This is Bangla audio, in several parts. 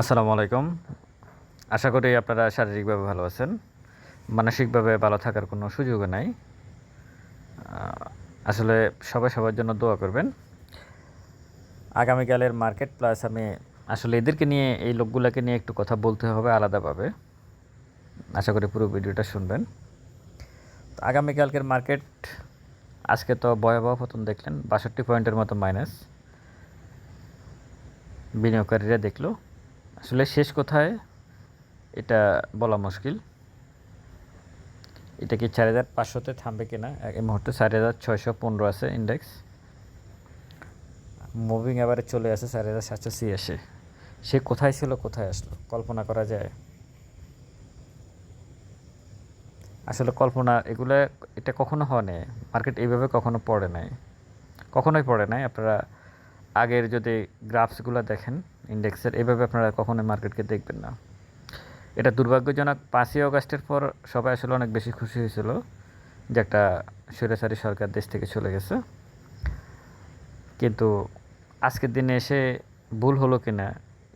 আসসালামু আলাইকুম। আশা করি আপনারা শারীরিকভাবে ভালো আছেন। মানসিকভাবে ভালো থাকার কোনো সুযোগও নাই। আসলে সবাই সবার জন্য দোয়া করবেন। আগামীকালের মার্কেট প্লাস আমি আসলে এদেরকে নিয়ে, এই লোকগুলোকে নিয়ে একটু কথা বলতে হবে আলাদাভাবে। আশা করি পুরো ভিডিওটা শুনবেন। আগামীকালকের মার্কেট, আজকে তো ভয়াবহ পতন দেখলেন, বাষট্টি পয়েন্টের মতো মাইনাস বিনিয়োগকারীরা দেখল। আসলে শেষ কোথায় এটা বলা মুশকিল। এটা কি চার হাজার পাঁচশোতে থামবে কিনা এই মুহূর্তে চার হাজার ছয়শো পনেরো আছে ইন্ডেক্স মুভিং এবারে চলে আসে চার হাজার সাতশো ছিয়াশি। সে কোথায় ছিল, কোথায় আসলো? কল্পনা করা যায়। আসলে কল্পনা, এগুলো এটা কখনো হয় হয়নি মার্কেট এইভাবে কখনো পড়ে নাই। কখনোই পড়ে নাই। আপনারা আগের যদি গ্রাফসগুলো দেখেন ইন্ডেক্সের, এভাবে আপনারা কখনোই মার্কেটকে দেখবেন না। এটা দুর্ভাগ্যজনক, পাঁচই অগাস্টের পর সবাই আসলে অনেক বেশি খুশি হয়েছিল যে একটা স্বৈরাচারী সরকার দেশ থেকে চলে গেছে। কিন্তু আজকের দিনে এসে ভুল হলো কিনা,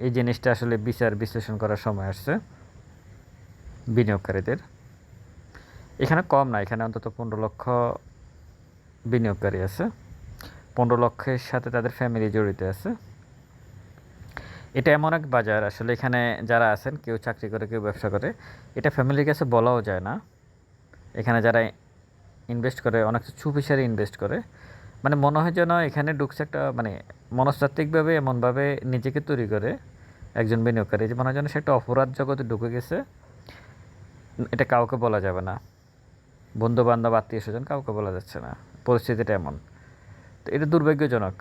এই জিনিসটা আসলে বিচার বিশ্লেষণ করার সময় আসছে বিনিয়োগকারীদের। এখানে কম না, এখানে অন্তত পনেরো লক্ষ বিনিয়োগকারী আছে। পনেরো লক্ষের সাথে তাদের ফ্যামিলি জড়িত আছে। এটা এমন এক বাজার, আসলে এখানে যারা আছেন, কেউ চাকরি করে, কেউ ব্যবসা করে, এটা ফ্যামিলির কাছে বলাও যায় না। এখানে যারা ইনভেস্ট করে, অনেক চুপিসারি ইনভেস্ট করে মানে মনে হয় যেন এখানে ঢুকছে একটা মানে মনস্তাত্ত্বিকভাবে এমনভাবে নিজেকে তৈরি করে একজন বিনিয়োগকারী, যে মনে হয় যেন সে একটা অপরাধ জগতে ঢুকে গেছে। এটা কাউকে বলা যাবে না। বন্ধু বান্ধব আত্মীয় স্বজন কাউকে বলা যাচ্ছে না। পরিস্থিতিটা এমন। তো এটা দুর্ভাগ্যজনক।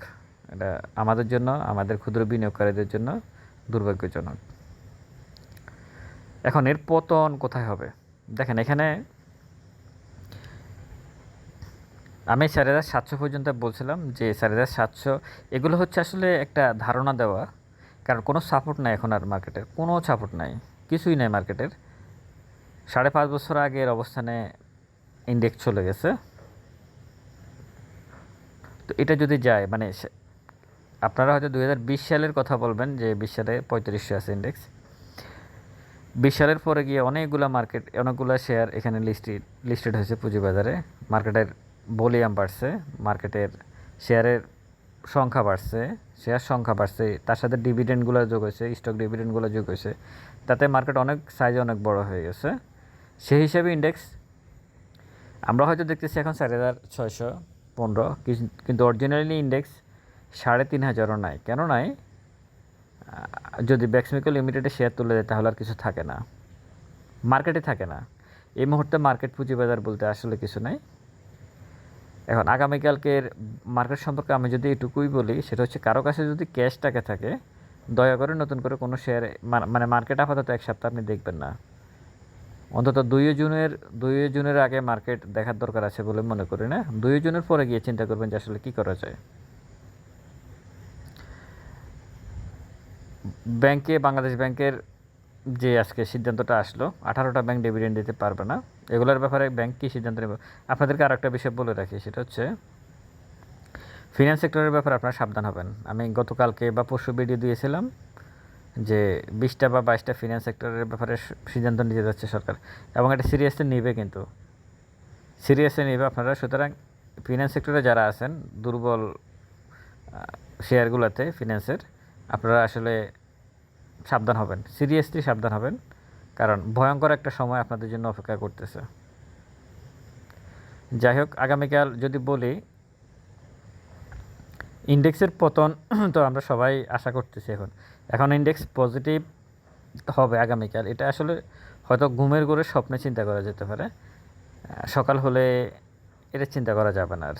এটা আমাদের জন্য, আমাদের ক্ষুদ্র বিনিয়োগকারীদের জন্য দুর্ভাগ্যজনক। এখন এর পতন কোথায় হবে? দেখেন, এখানে আমি চার হাজার সাতশো পর্যন্ত বলছিলাম যে চার হাজার সাতশো, এগুলো হচ্ছে আসলে একটা ধারণা দেওয়া। কারণ কোনো সাপোর্ট নাই এখন আর মার্কেটের কোনো সাপোর্ট নাই, কিছুই নাই মার্কেটের সাড়ে পাঁচ বছর আগের অবস্থানে ইন্ডেক্স চলে গেছে। তো এটা যদি যায় মানে আপনারা হয়তো দুই হাজার বিশ সালের কথা বলবেন যে বিশ সালে পঁয়ত্রিশশো আছে ইন্ডেক্স বিশ সালের পরে গিয়ে অনেকগুলো মার্কেট অনেকগুলো শেয়ার এখানে লিস্টেড লিস্টেড হয়েছে পুঁজিবাজারে। মার্কেটের ভলিউম বাড়ছে মার্কেটের শেয়ারের সংখ্যা বাড়ছে শেয়ার সংখ্যা বাড়ছে। তার সাথে ডিভিডেন্ডগুলো যোগ হয়েছে স্টক ডিভিডেন্ডগুলো যোগ হয়েছে। তাতে মার্কেট অনেক সাইজে অনেক বড় হয়ে গেছে। সেই হিসাবে ইন্ডেক্স আমরা হয়তো দেখতেছি এখন চার হাজার ছয়শো পনেরো। কিন- কিন্তু অরিজিনালি ইন্ডেক্স সাড়ে তিন হাজারও নাই। কেন নাই? যদি ব্যাক্সমিকো লিমিটেডে শেয়ার তুলে দেয় তাহলে আর কিছু থাকে না। মার্কেটে থাকে না। এই মুহূর্তে মার্কেট পুঁজিবাজার বলতে আসলে কিছু নাই। এখন আগামীকালকের মার্কেট সম্পর্কে আমি যদি এটুকুই বলি, সেটা হচ্ছে কারও কাছে যদি ক্যাশ টাকা থাকে, দয়া করে নতুন করে কোনো শেয়ার মানে মার্কেট আপাতত এক সপ্তাহ আপনি দেখবেন না। অন্তত দুই জুনের দুই জুনের আগে মার্কেট দেখার দরকার আছে বলে মনে করি না। দুই জুনের পরে গিয়ে চিন্তা করবেন যে আসলে কী করা যায়। ব্যাংকে, বাংলাদেশ ব্যাংকের যে আজকে সিদ্ধান্তটা আসলো, আঠারোটা ব্যাংক ডিভিডেন্ড দিতে পারবে না। এগুলোর ব্যাপারে ব্যাংক কী সিদ্ধান্ত নেবে? আপনাদেরকে আর একটা বিষয় বলে রাখি, সেটা হচ্ছে ফিনান্স সেক্টরের ব্যাপারে আপনারা সাবধান হবেন। আমি গতকালকে বা পরশু ভিডিও দিয়েছিলাম যে বিশটা বা বাইশটা ফিনান্স সেক্টরের ব্যাপারে সিদ্ধান্ত নিতে যাচ্ছে সরকার, এবং এটা সিরিয়াসলি নেবে কিন্তু। সিরিয়াসলি নেবে, আপনারা সুতরাং ফিনান্স সেক্টরে যারা আছেন, দুর্বল শেয়ারগুলোতে ফিনান্সের আপনারা আসলে সাবধান হবেন। সিরিয়াসলি সাবধান হবেন, কারণ ভয়ঙ্কর একটা সময় আপনাদের জন্য অপেক্ষা করতেছে। যাই হোক, আগামীকাল যদি বলি, ইন্ডেক্সের পতন তো আমরা সবাই আশা করতেছি এখন। এখন ইন্ডেক্স পজিটিভ হবে আগামীকাল। এটা আসলে হয়তো ঘুমের ঘরে স্বপ্নে চিন্তা করা যেতে পারে। সকাল হলে এটা চিন্তা করা যাবে না আর।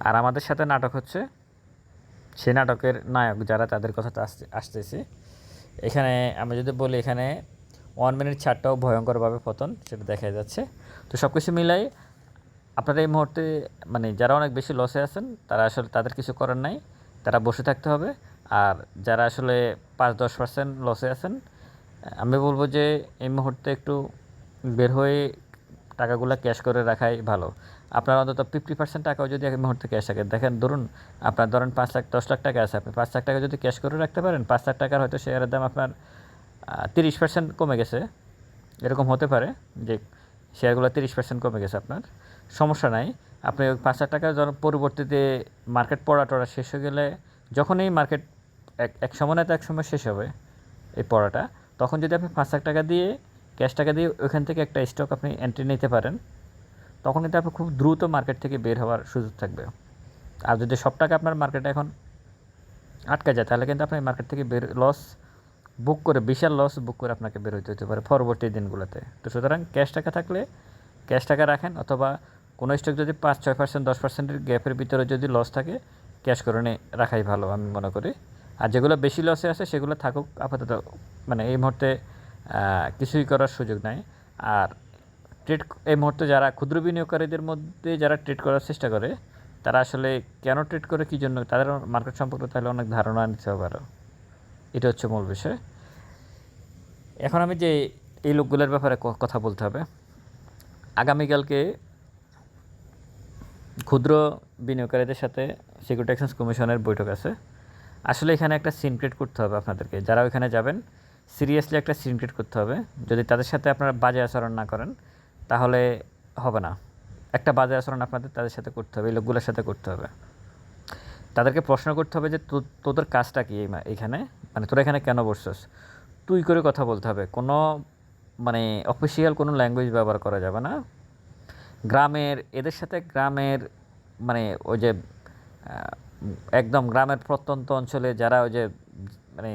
আর আমাদের সাথে নাটক হচ্ছে সে নাটকের নায়ক যারা তাদের আসতে আসতেছি। এখানে আমি যদি বলি এখানে ওয়ান মিনিট ছাড়টাও ভয়ঙ্করভাবে পতন, সেটা দেখা যাচ্ছে। তো সব কিছু মিলাই আপনারা এই মুহূর্তে মানে যারা অনেক বেশি লসে আছেন, তারা আসলে তাদের কিছু করার নাই। তারা বসে থাকতে হবে। আর যারা আসলে পাঁচ দশ পার্সেন্ট লসে আছেন, আমি বলব যে এই মুহূর্তে একটু বের হয়ে টাকাগুলো ক্যাশ করে রাখাই ভালো। আপনার অন্তত ফিফটি পার্সেন্ট টাকাও যদি এক মুহূর্তে ক্যাশ থাকে। দেখেন, ধরুন, আপনার ধরেন পাঁচ লাখ, দশ লাখ টাকা আছে। আপনি পাঁচ লাখ টাকা যদি ক্যাশ করে রাখতে পারেন, পাঁচ লাখ টাকার হয়তো শেয়ারের দাম আপনার তিরিশ পার্সেন্ট কমে গেছে। এরকম হতে পারে যে শেয়ারগুলো তিরিশ পার্সেন্ট কমে গেছে আপনার। সমস্যা নাই। আপনি পাঁচ লাখ টাকা পরবর্তীতে মার্কেট পড়া টড়া শেষ হয়ে গেলে যখনই মার্কেট এক এক সময় না তো এক সময় শেষ হবে এই পড়াটা, তখন যদি আপনি পাঁচ লাখ টাকা দিয়ে ক্যাশ টাকা দিয়ে ওইখান থেকে একটা স্টক আপনি এন্ট্রি নিতে পারেন তখন কিন্তু আপনার খুব দ্রুত মার্কেট থেকে বের হওয়ার সুযোগ থাকবে। আর যদি সব টাকা আপনার মার্কেটে এখন আটকা যায়, তাহলে কিন্তু আপনি মার্কেট থেকে বের লস বুক করে, বিশাল লস বুক করে আপনাকে বের হইতে হতে পারে পরবর্তী দিনগুলোতে। তো সুতরাং ক্যাশ টাকা থাকলে ক্যাশ টাকা রাখেন অথবা কোনো স্টক যদি পাঁচ, ছয় পার্সেন্ট দশ পার্সেন্টের গ্যাপের ভিতরে যদি লস থাকে ক্যাশ করে রাখাই ভালো, আমি মনে করি। আর যেগুলো বেশি লসে আছে, সেগুলো থাকুক আপাতত। মানে এই মুহূর্তে কিছুই করার সুযোগ নাই। আর ট্রেড এই মুহূর্তে যারা ক্ষুদ্র বিনিয়োগকারীদের মধ্যে যারা ট্রেড করার চেষ্টা করে, তারা আসলে কেন ট্রেড করে, কী জন্য? তাদের মার্কেট সম্পর্কে তাহলে অনেক ধারণা নিতে হবে আরও এটা হচ্ছে মূল বিষয়। এখন আমি যে এই লোকগুলোর ব্যাপারে কথা বলতে হবে। আগামীকালকে ক্ষুদ্র বিনিয়োগকারীদের সাথে সিকিউরিটি এক্সচেঞ্জ কমিশনের বৈঠক আছে। আসলে এখানে একটা সিন ক্রিয়েট করতে হবে আপনাদেরকে। যারা ওইখানে যাবেন সিরিয়াসলি একটা সিন ক্রিয়েট করতে হবে। যদি তাদের সাথে আপনারা বাজে আচরণ না করেন তাহলে হবে না। একটা বাজে আচরণ আপনাদের, তাদের সাথে করতে হবে, এই লোকগুলোর সাথে করতে হবে। তাদেরকে প্রশ্ন করতে হবে যে তোদের কাজটা কি এইখানে মানে তোরা এখানে কেন বসছস? তুই করে কথা বলতে হবে। কোনো মানে অফিসিয়াল কোনো ল্যাঙ্গুয়েজ ব্যবহার করা যাবে না। গ্রামের, এদের সাথে গ্রামের মানে ওই যে একদম গ্রামের প্রত্যন্ত অঞ্চলে যারা ওই যে মানে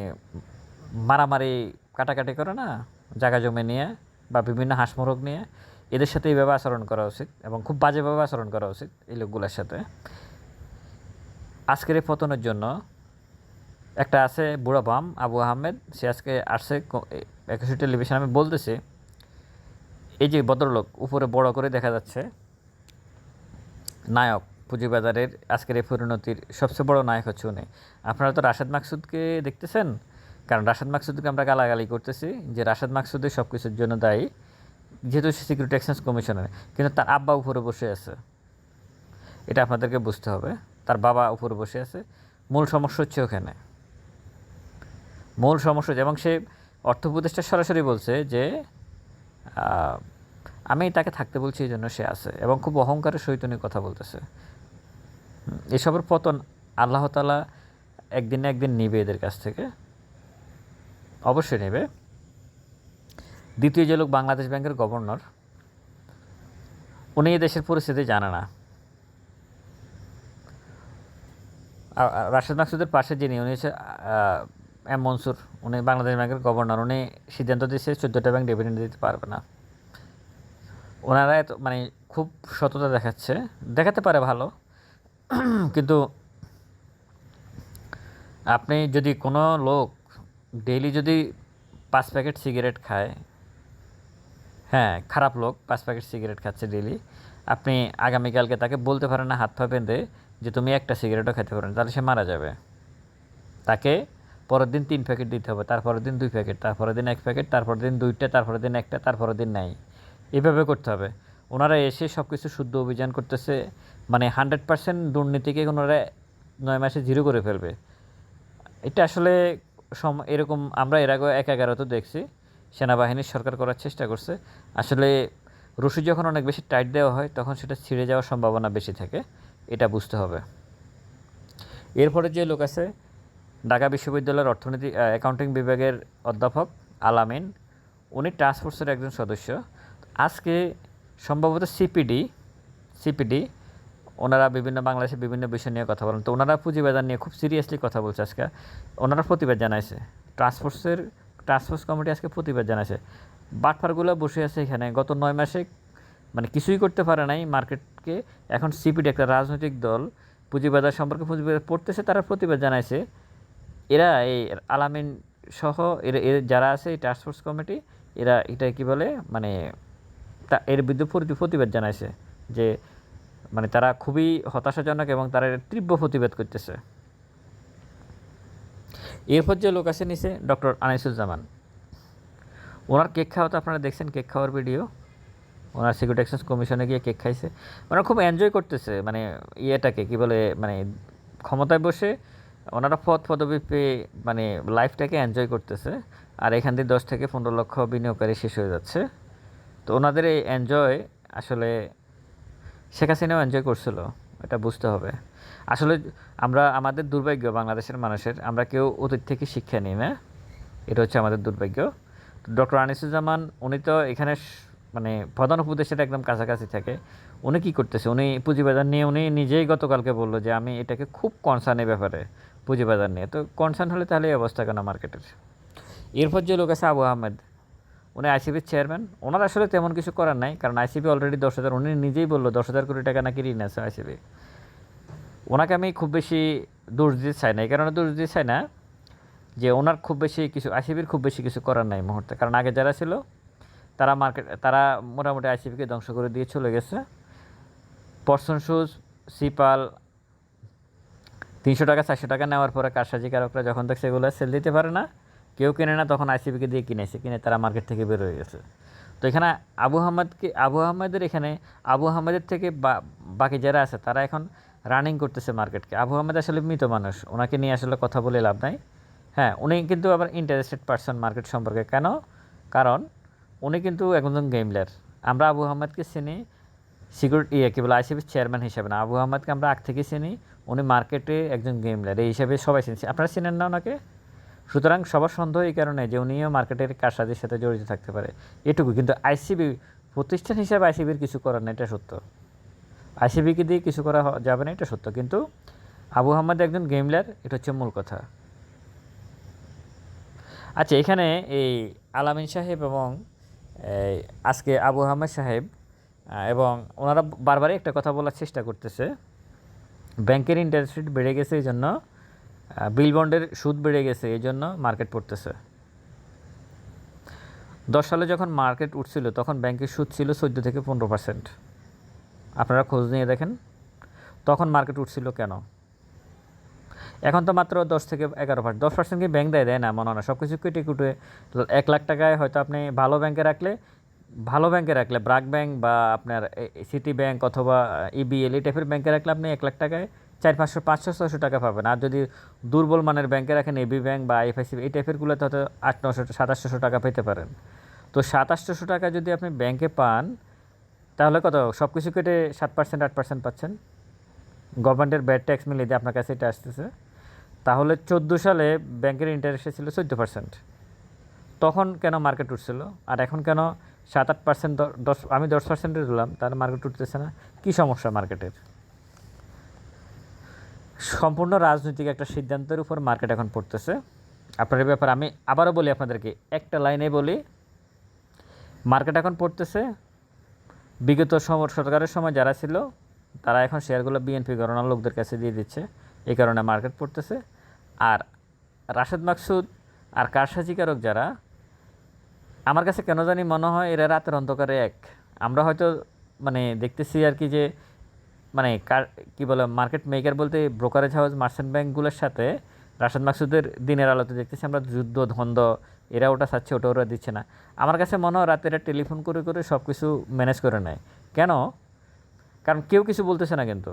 মারামারি, কাটাকাটি করে না, জায়গা জমি নিয়ে বা বিভিন্ন হাঁসমরগ নিয়ে এদের সাথে এইভাবে আচরণ করা উচিত এবং খুব বাজেভাবে আচরণ করা উচিত এই লোকগুলোর সাথে। আজকের এই পতনের জন্য একটা আছে বুড়া বাম, আবু আহমেদ, সে আজকে আসছে একুশে টেলিভিশন। আমি বলতেছি, এই যে ভদ্রলোক উপরে বড় করে দেখা যাচ্ছে, নায়ক পুঁজিবাজারের আজকের এই পরিণতির সবচেয়ে বড় নায়ক হচ্ছে উনি। আপনারা তো রাশেদ মাকসুদকে দেখতেছেন? কারণ রাশেদ মাকসুদকে আমরা গালাগালি করতেছি যে রাশেদ মাকসুদের সব কিছুর জন্য দায়ী। যেহেতু সে সিকিউরিটি এক্সচেঞ্জ কমিশনার কিন্তু তার আব্বা উপরে বসে আছে। এটা আপনাদেরকে বুঝতে হবে। তার বাবা উপরে বসে আছে। মূল সমস্যা হচ্ছে ওখানে। মূল সমস্যা এবং সে অর্থ উপদেষ্টা সরাসরি বলছে যে আমি তাকে থাকতে বলছি এই জন্য সে আছে, এবং খুব অহংকারের সহিত উনি কথা বলতেছে। এসবের পতন আল্লাহ তালা একদিন না একদিন নিবে এদের কাছ থেকে। অবশ্যই নেবে। দ্বিতীয় যে লোক বাংলাদেশ ব্যাংকের গভর্নর, উনি দেশের পরিস্থিতি জানে না। রাশেদ মাকসুদের পাশে যিনি, উনি হচ্ছে এম মনসুর, উনি বাংলাদেশ ব্যাংকের গভর্নর, উনি সিদ্ধান্ত দিয়েছে চোদ্দোটা ব্যাংক ডিভিডেন্ড দিতে পারবে না। ওনারা এত মানে খুব সততা দেখাচ্ছে, দেখাতে পারে ভালো। কিন্তু আপনি যদি কোনো লোক ডেইলি যদি পাঁচ প্যাকেট সিগারেট খায় হ্যাঁ খারাপ লোক, পাঁচ প্যাকেট সিগারেট খাচ্ছে ডেইলি আপনি আগামীকালকে তাকে বলতে পারেন না, হাত পা বেঁধে, যে তুমি একটা সিগারেটও খেতে পারেন তাহলে সে মারা যাবে। তাকে পরের দিন তিন প্যাকেট দিতে হবে, তারপরের দিন দুই প্যাকেট তারপরের দিন এক প্যাকেট তারপরের দিন দুইটা, তারপরের দিন একটা, তারপরের দিন নাই। এভাবে করতে হবে। ওনারা এসে সব কিছু শুদ্ধ অভিযান করতেছে মানে হান্ড্রেড পার্সেন্ট দুর্নীতিকে ওনারা নয় মাসে জিরো করে ফেলবে। এটা আসলে সম এরকম আমরা এর আগে এক এগারো তো দেখছি। সেনাবাহিনীর সরকার করার চেষ্টা করছে। আসলে রশি যখন অনেক বেশি টাইট দেওয়া হয়, তখন সেটা ছিঁড়ে যাওয়ার সম্ভাবনা বেশি থাকে। এটা বুঝতে হবে। এরপরে যে লোক আছে, ঢাকা বিশ্ববিদ্যালয়ের অর্থনীতি অ্যাকাউন্টিং বিভাগের অধ্যাপক আলামিন, উনি টাস্কফোর্সের একজন সদস্য। আজকে সম্ভবত সিপিডি সিপিডি ওনারা বিভিন্ন বাংলাদেশের বিভিন্ন বিষয় নিয়ে কথা বলেন। তো ওনারা পুঁজিবাজার নিয়ে খুব সিরিয়াসলি কথা বলছে আজকে। ওনারা প্রতিবাদ জানাইছে। ট্রান্সফোর্সের ট্রান্সফোর্স কমিটি আজকে প্রতিবাদ জানাইছে। বাটফারগুলো বসে আছে এখানে। গত নয় মাসে মানে কিছুই করতে পারে নাই মার্কেটকে। এখন সিপিডি একটা রাজনৈতিক দল পুঁজিবাজার সম্পর্কে পুঁজিবাজার পড়তেছে, তারা প্রতিবাদ জানাইছে। এরা এই আলামিন সহ এরা যারা আছে এই টাস্কফোর্স কমিটি এরা এটা কি বলে? মানে তা, এর বিরুদ্ধে প্রতি- প্রতিবাদ জানাইছে যে মানে তারা খুবই হতাশাজনক এবং তারা তীব্র প্রতিবাদ করতেছে। এরপর যে লোক আছে নিচে, ডক্টর আনিসুজ্জামান। ওনার কেক খাওয়া তো আপনারা দেখছেন, কেক খাওয়ার ভিডিও। ওনার সিকিউরিটি এক্সচেঞ্জ কমিশনে গিয়ে কেক খাইছে। ওনারা খুব এনজয় করতেছে মানে ইয়েটাকে, কী বলে মানে ক্ষমতায় বসে ওনারা পদ পদবি পেয়ে মানে লাইফটাকে এনজয় করতেছে। আর এখান থেকে দশ থেকে পনেরো লক্ষ বিনিয়োগকারী শেষ হয়ে যাচ্ছে। তো ওনাদের এই এনজয় আসলে শেখ হাসিনাও এনজয় করছিল। এটা বুঝতে হবে। আসলে আমরা, আমাদের দুর্ভাগ্য বাংলাদেশের মানুষের, আমরা কেউ অতীত থেকে শিক্ষা নিই না। এটা হচ্ছে আমাদের দুর্ভাগ্য। ডক্টর আনিসুজ্জামান, উনি তো এখানে মানে প্রধান উপদেশের একদম কাছাকাছি থাকে। উনি কি করতেছে? উনি পুঁজিবাজার নিয়ে, উনি নিজেই গতকালকে বলল যে, আমি এটাকে খুব কনসার্ন এই ব্যাপারে, পুঁজিবাজার নিয়ে। তো কনসার্ন হলে তাহলে এই অবস্থা কেন মার্কেটের এরপর যে লোক আছে আবু আহমেদ উনি আইসিবির চেয়ারম্যান ওনার আসলে তেমন কিছু করার নাই, কারণ আইসিবি অলরেডি দশ হাজার, উনি নিজেই বলল দশ হাজার কোটি টাকা নাকি ঋণ আছে আইসিবি। ওনাকে আমি খুব বেশি দোষ দিতে চাই না, এই কারণে দোষ দিতে চাই না যে ওনার খুব বেশি কিছু, আইসিবির খুব বেশি কিছু করার নাই মুহূর্তে। কারণ আগে যারা ছিল, তারা মার্কেট তারা মোটামুটি আইসিবিকে ধ্বংস করে দিয়ে চলে গেছে। পর্সন শুজ সিপাল, তিনশো টাকা, চারশো টাকা নেওয়ার পরে কারসাজিকারকরা যখন দেখছে এগুলো সেল দিতে পারে না কেউ কিনে না, তখন আইসিবিকে দিয়ে কিনেছে, কিনে তারা মার্কেট থেকে বের হয়ে গেছে। তো এখানে আবু আহমদকে আবু আহমেদের এখানে, আবু আহমেদের থেকে বাকি যারা আছে, তারা এখন রানিং করতেছে মার্কেটকে আবু আহমেদ আসলে মৃত মানুষ, ওনাকে নিয়ে আসলে কথা বলে লাভ নাই। হ্যাঁ উনি কিন্তু আবার ইন্টারেস্টেড পার্সন মার্কেট সম্পর্কে। কেন? কারণ উনি কিন্তু একজন গেমলার আমরা আবু আহমেদকে চিনি সিকিউরিটি ইয়ে কী বলে আইসিবির চেয়ারম্যান হিসাবে না। আবু আহমেদকে আমরা আগ থেকে চিনি, উনি মার্কেটে একজন গেমলার এই হিসাবে সবাই চিনছি আপনারা চিনেন না ওনাকে? সুতরাং সবার সন্দেহ এই কারণে যে উনিও মার্কেটের কারসাজির সাথে জড়িত থাকতে পারে। এটুকু, কিন্তু আইসিবি প্রতিষ্ঠান হিসাবে আইসিবির কিছু করার না, এটা সত্য। আইসিবিকে দিয়ে কিছু করা যাবে না, এটা সত্য। কিন্তু আবু আহমদ একজন গেমলার এটা হচ্ছে মূল কথা। আচ্ছা এখানে এই আলামিন সাহেব এবং আজকে আবু আহমেদ সাহেব এবং ওনারা বারবারই একটা কথা বলার চেষ্টা করতেছে। ব্যাংকের ইন্টারেস্ট রেট বেড়ে গেছে, এই জন্য বিল বন্ডের সুদ বেড়ে গেছে, এই জন্য মার্কেট পড়তেছে। দশ সালে যখন মার্কেট উঠছিল, তখন ব্যাংকের সুদ ছিল চোদ্দ থেকে পনেরো পার্সেন্ট। আপনারা খোঁজ নিয়ে দেখেন, তখন মার্কেট উঠছিল কেন? এখন তো মাত্র দশ থেকে এগারো পার্সেন্ট। দশ পার্সেন্ট কি ব্যাংক দেয়? দেয় না, মনে হয় না। সব কিছু কেটে কুটে এক লাখ টাকায় হয়তো আপনি ভালো ব্যাংকে রাখলে, ভালো ব্যাংকে রাখলে ব্রাক ব্যাংক বা আপনার সিটি ব্যাংক অথবা ইবিএল এই টাইপের ব্যাংকে রাখলে আপনি এক লাখ টাকায় চার পাঁচশো পাঁচশো ছশো টাকা পাবেন। আর যদি দুর্বল মানের ব্যাংকে রাখেন এবি ব্যাংক বা আইএফআইসি এই টাইপেরগুলোতে হয়তো আট, নশো সাতাশশো টাকা পেতে পারেন। তো সাতাশশো টাকা যদি আপনি ব্যাংকে পান, তাহলে কত? সব কিছু কেটে সাত পার্সেন্ট, আট পার্সেন্ট পাচ্ছেন। গভর্নমেন্টের ব্যাড ট্যাক্স মিলিয়ে দিয়ে আপনার কাছে এটা আসতেছে। তাহলে চোদ্দ সালে ব্যাংকের ইন্টারেস্ট ছিল চোদ্দ পার্সেন্ট। তখন কেন মার্কেট উঠছিল? আর এখন কেন সাত, আট পার্সেন্ট, দশ, আমি দশ পার্সেন্টে দিলাম তার মার্কেট উঠতেছে না? কী সমস্যা মার্কেটের সম্পূর্ণ রাজনৈতিক একটা সিদ্ধান্তের উপর মার্কেট এখন পড়তেছে। আপনার ব্যাপারে আমি আবারও বলি আপনাদেরকে, একটা লাইনে বলি মার্কেট এখন পড়তেছে। বিগত সরকারের সময় যারা ছিল, তারা এখন শেয়ারগুলো বিএনপি গণনার লোকদের কাছে দিয়ে দিচ্ছে। এই কারণে মার্কেট পড়তেছে। আর রাশেদ মাকসুদ আর কারসাজিকারক যারা, আমার কাছে কেন জানি মনে হয় এরা রাতের অন্ধকারে এক। আমরা হয়তো মানে দেখতেছি আর কি যে মানে কার, কী বলে মার্কেট মেকার বলতে ব্রোকারেজ হাউস মার্চেন্ট ব্যাঙ্কগুলোর সাথে রাশেদ মাকসুদের দিনের আলোতে দেখতেছি আমরা যুদ্ধ ধন্দ এরা ওটা চাচ্ছে, ওটা ওরা দিচ্ছে না। আমার কাছে মনে হয় রাতে এরা টেলিফোন করে করে সব কিছু ম্যানেজ করে নেয়। কেন? কারণ কেউ কিছু বলতেছে না কিন্তু।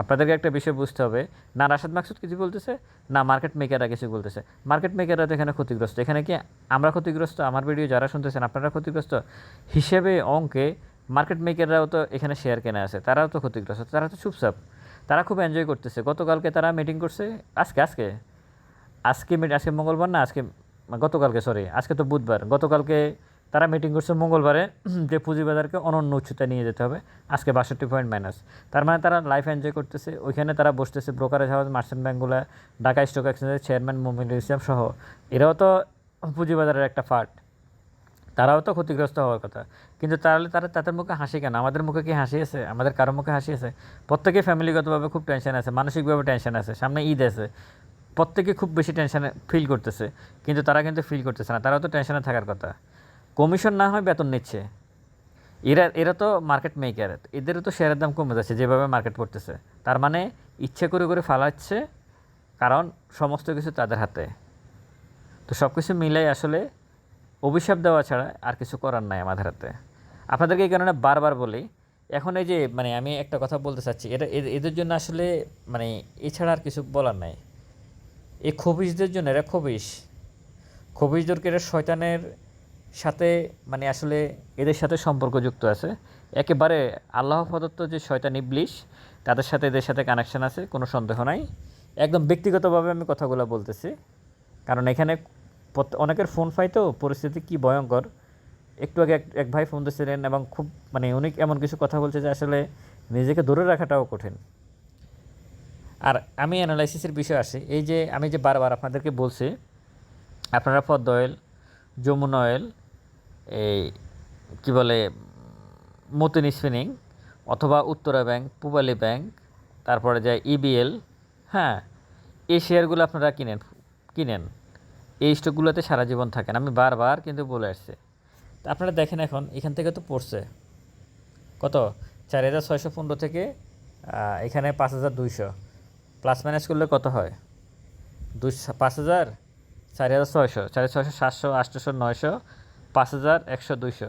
আপনাদেরকে একটা বিষয় বুঝতে হবে। না রাশেদ মাকসুদ কিছু বলতেছে, না মার্কেট মেকাররা কিছু বলতেছে। মার্কেট মেকাররা তো এখানে ক্ষতিগ্রস্ত। এখানে কি আমরা ক্ষতিগ্রস্ত? আমার ভিডিও যারা শুনতেছেন, আপনারা ক্ষতিগ্রস্ত? হিসেবে অঙ্কে মার্কেট মেকাররাও তো এখানে শেয়ার কেনা আছে, তারাও তো ক্ষতিগ্রস্ত, তারা তো চুপচাপ। তারা খুব এনজয় করতেছে। গতকালকে তারা মিটিং করছে, আজকে আজকে? আজকে আজকে মঙ্গলবার না আজকে গতকালকে সরি আজকে তো বুধবার। গতকালকে তারা মিটিং করছে মঙ্গলবারে, যে পুঁজিবাজারকে অনন্য উচ্চতায় নিয়ে যেতে হবে। আজকে বাষট্টি পয়েন্ট মাইনাস তার মানে তারা লাইফ এনজয় করতেছে। ওইখানে তারা বসতেছে ব্রোকারেজ হাউস মার্চেন্ট ব্যাঙ্কগুলো ঢাকা স্টক এক্সচেঞ্জের চেয়ারম্যান মোমিনুল ইসলাম সহ। এরাও তো পুঁজিবাজারের একটা পার্ট তারাও তো ক্ষতিগ্রস্ত হওয়ার কথা। কিন্তু তাহলে তারা তাদের মুখে হাসি কেন? আমাদের মুখে কি হাসি আছে? আমাদের কারও মুখে হাসি আছে? প্রত্যেকে ফ্যামিলিগতভাবে খুব টেনশন আছে, মানসিকভাবে টেনশন আছে। সামনে ঈদ আছে। প্রত্যেকে খুব বেশি টেনশনে ফিল করতেছে। কিন্তু তারা কিন্তু ফিল করতেছে না। তারাও তো টেনশনে থাকার কথা। কমিশন না হয় বেতন নিচ্ছে। এরা এরা তো মার্কেট মেকার এদেরও তো শেয়ারের দাম কমে যাচ্ছে যেভাবে মার্কেট পড়তেছে তার মানে ইচ্ছে করে করে ফালাচ্ছে, কারণ সমস্ত কিছু তাদের হাতে। তো সব কিছু মিলাই আসলে অভিশাপ দেওয়া ছাড়া আর কিছু করার নাই আমাদের হাতে। আপনাদেরকে এই কারণে বারবার বলি, এখন এই যে মানে আমি একটা কথা বলতে চাচ্ছি, এটা এদের জন্য আসলে মানে এছাড়া আর কিছু বলার নাই। এই খবিশদের জন্য, এরা খবিশ। খবিশদেরকে এরা শয়তানের সাথে মানে আসলে এদের সাথে সম্পর্কযুক্ত আছে। একেবারে আল্লাহ প্রদত্ত যে শয়তান ইবলিশ, তাদের সাথে এদের সাথে কানেকশন আছে, কোনো সন্দেহ নাই। একদম ব্যক্তিগতভাবে আমি কথাগুলো বলতেছি, কারণ এখানে অনেকের ফোন পাই তো পরিস্থিতি কি ভয়ঙ্কর। একটু আগে এক এক ভাই ফোন দিয়েছিলেন এবং খুব মানে উনি এমন কিছু কথা বলছে যে আসলে নিজেকে ধরে রাখাটাও কঠিন। আর আমি অ্যানালাইসিসের বিষয় আসি। এই যে আমি যে বারবার আপনাদেরকে বলছি, আপনারা পদ্ম অয়েল যমুনা অয়েল এই কি বলে, মতিন স্পিনিং অথবা উত্তরা ব্যাংক পূবালী ব্যাংক তারপরে যায় ইবিএল হ্যাঁ এই শেয়ারগুলো আপনারা কিনেন কিনেন। এই স্টকগুলোতে সারা জীবন থাকেন আমি বারবার কিন্তু বলে আসছি। তা আপনারা দেখেন এখন, এখান থেকে তো পড়ছে। কত? চার হাজার ছয়শো পনেরো থেকে এখানে পাঁচ হাজার দুইশো। প্লাস মাইনাস করলে কত হয়? দুই পাঁচ হাজার চার হাজার ছয়শো। চার ছয়শো সাতশো, আটশোশো নয়শো, পাঁচ হাজার একশো দুইশো।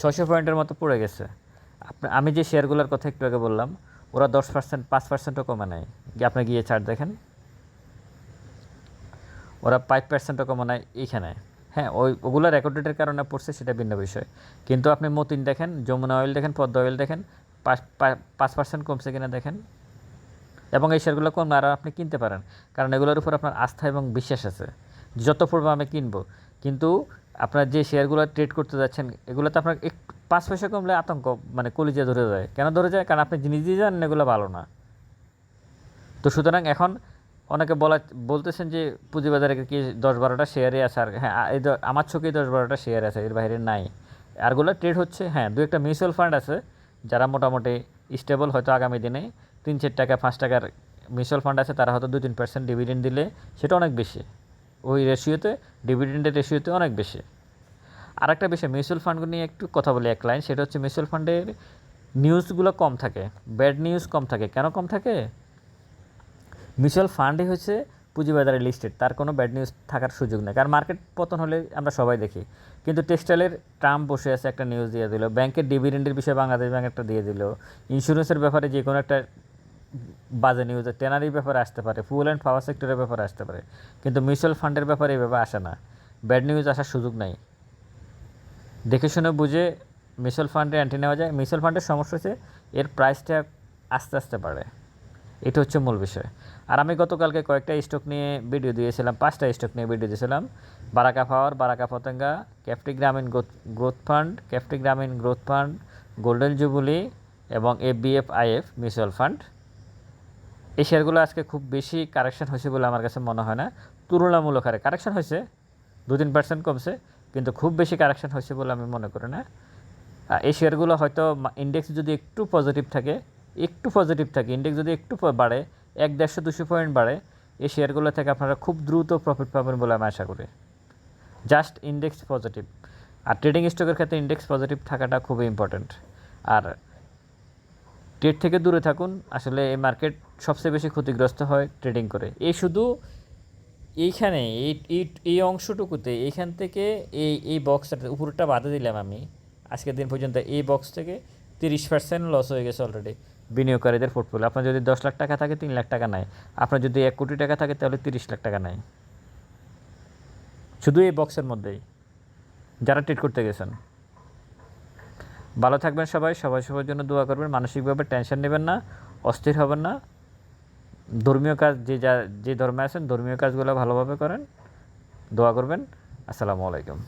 ছয়শো পয়েন্টের মতো পড়ে গেছে। আপনি আমি যে শেয়ারগুলোর কথা একটু আগে বললাম, ওরা দশ পার্সেন্ট পাঁচ পার্সেন্টও কমে নেয় আপনি গিয়ে চার্ট দেখেন। ওরা ফাইভ পার্সেন্টও কমে নেয় এইখানে হ্যাঁ ওই, ওগুলো রেকর্ডেডের কারণে পড়ছে, সেটা ভিন্ন বিষয়। কিন্তু আপনি মতিন দেখেন, যমুনা অয়েল দেখেন, পদ্ম অয়েল দেখেন, পাঁচ পার্সেন্ট কমছে কিনা দেখেন। এবং এই শেয়ারগুলো কম, আর আপনি কিনতে পারেন। কারণ এগুলোর উপর আপনার আস্থা এবং বিশ্বাস আছে। যত পূর্ব আমি কিনবো, কিন্তু আপনার যে শেয়ারগুলো ট্রেড করতে যাচ্ছেন এগুলোতে আপনার একটু পাঁচ পয়সা কমলে আতঙ্ক মানে কলিজা ধরে যায়। কেন ধরে যায়? কারণ আপনি দিয়ে জানেন এগুলো ভালো না। তো সুতরাং এখন অনেকে বলা, বলতেছেন যে পুঁজিবাজারে কি দশ বারোটা শেয়ারে আছে আর হ্যাঁ এই আমার চোখেই দশ বারোটা শেয়ার আছে, এর বাইরে নাই। আরগুলো ট্রেড হচ্ছে হ্যাঁ দু একটা মিউচুয়াল ফান্ড আছে, যারা মোটামুটি স্টেবল হয়তো আগামী দিনে তিন চার টাকা, পাঁচ টাকার মিউচুয়াল ফান্ড আছে, তারা হয়তো দু তিন পার্সেন্ট ডিভিডেন্ড দিলে সেটা অনেক বেশি। ওই রেশিওতে ডিভিডেন্ডের রেশিওতে অনেক বেশি। আর একটা বিষয় মিউচুয়াল ফান্ডগুলো নিয়ে একটু কথা বলি, এক লাইন সেটা হচ্ছে মিউচুয়াল ফান্ডের নিউজগুলো কম থাকে ব্যাড নিউজ কম থাকে। কেন কম থাকে? মিউচুয়াল ফান্ডই হচ্ছে পুঁজিবাজারে লিস্টেড তার কোনো ব্যাড নিউজ থাকার সুযোগ নেই। কারণ মার্কেট পতন হলে আমরা সবাই দেখি। কিন্তু টেক্সটাইলের ট্রাম্প বসে আছে একটা নিউজ দিয়ে দিল, ব্যাংকের ডিভিডেন্ডের বিষয়ে বাংলাদেশ ব্যাংক একটা দিয়ে দিল ইন্স্যুরেন্সের ব্যাপারে যে কোনো একটা বাজে নিউজ টেনারির ব্যাপারে আসতে পারে ফুয়েল অ্যান্ড পাওয়ার সেক্টরের ব্যাপারে আসতে পারে। কিন্তু মিউচুয়াল ফান্ডের ব্যাপারে এভাবে আসে না। ব্যাড নিউজ আসার সুযোগ নাই। দেখে শুনে বুঝে মিউচুয়াল ফান্ডে অ্যান্টি নেওয়া যায়। মিউচুয়াল ফান্ডের সমস্যা হচ্ছে, এর প্রাইসটা আস্তে আস্তে বাড়ে। এটা হচ্ছে মূল বিষয়। আর আমি গতকালকে কয়েকটা স্টক নিয়ে ভিডিও দিয়েছিলাম, পাঁচটা স্টক নিয়ে ভিডিও দিয়েছিলাম। বারাকা পাওয়ার, বারাকা পতঙ্গা, ক্যাপটি গ্রামীণ গ্রোথ ফান্ড, ক্যাপটি গ্রামীণ গ্রোথ ফান্ড, গোল্ডেন জুবুলি এবং A BF IF mutual fund. এই শেয়ারগুলো আজকে খুব বেশি কারেকশন হয়েছে বলে আমার কাছে মনে হয় না। তুলনামূলক হারে কারেকশন হয়েছে দু তিন পার্সেন্ট কমছে, কিন্তু খুব বেশি কারেকশন হয়েছে বলে আমি মনে করি না। এই শেয়ারগুলো হয়তো ইন্ডেক্স যদি একটু পজিটিভ থাকে, একটু পজিটিভ থাকে ইন্ডেক্স যদি একটু বাড়ে এক দেড়শো দুশো পয়েন্ট বাড়ে। এই শেয়ারগুলো থেকে আপনারা খুব দ্রুত প্রফিট পাবেন বলে আমি আশা করি। জাস্ট ইন্ডেক্স পজিটিভ আর ট্রেডিং স্টকের ক্ষেত্রে ইন্ডেক্স পজিটিভ থাকাটা খুবই ইম্পর্ট্যান্ট আর ট্রেড থেকে দূরে থাকুন। আসলে এই মার্কেট সবচেয়ে বেশি ক্ষতিগ্রস্ত হয় ট্রেডিং করে। এই শুধু এইখানে, এই এই এই অংশটুকুতে, এইখান থেকে এই এই বক্সটা উপরটা বাদে দিলাম আমি। আজকের দিন পর্যন্ত এই বক্স থেকে তিরিশ পার্সেন্ট লস হয়ে গেছে অলরেডি বিনিয়োগকারীদের পোর্টফোলিও আপনার যদি দশ লাখ টাকা থাকে, তিন লাখ টাকা নাই। আপনার যদি এক কোটি টাকা থাকে, তাহলে তিরিশ লাখ টাকা নাই। শুধু এই বক্সের মধ্যেই। যারা ট্রিট করতে গেছেন। ভালো থাকবেন সবাই। সবাই সবার জন্য দোয়া করবেন। মানসিকভাবে টেনশন নেবেন না। অস্থির হবেন না। ধর্মীয় কাজ, যে যা, যে ধর্মে আছেন, ধর্মীয় কাজগুলো ভালোভাবে করেন। দোয়া করবেন। আসসালামু আলাইকুম।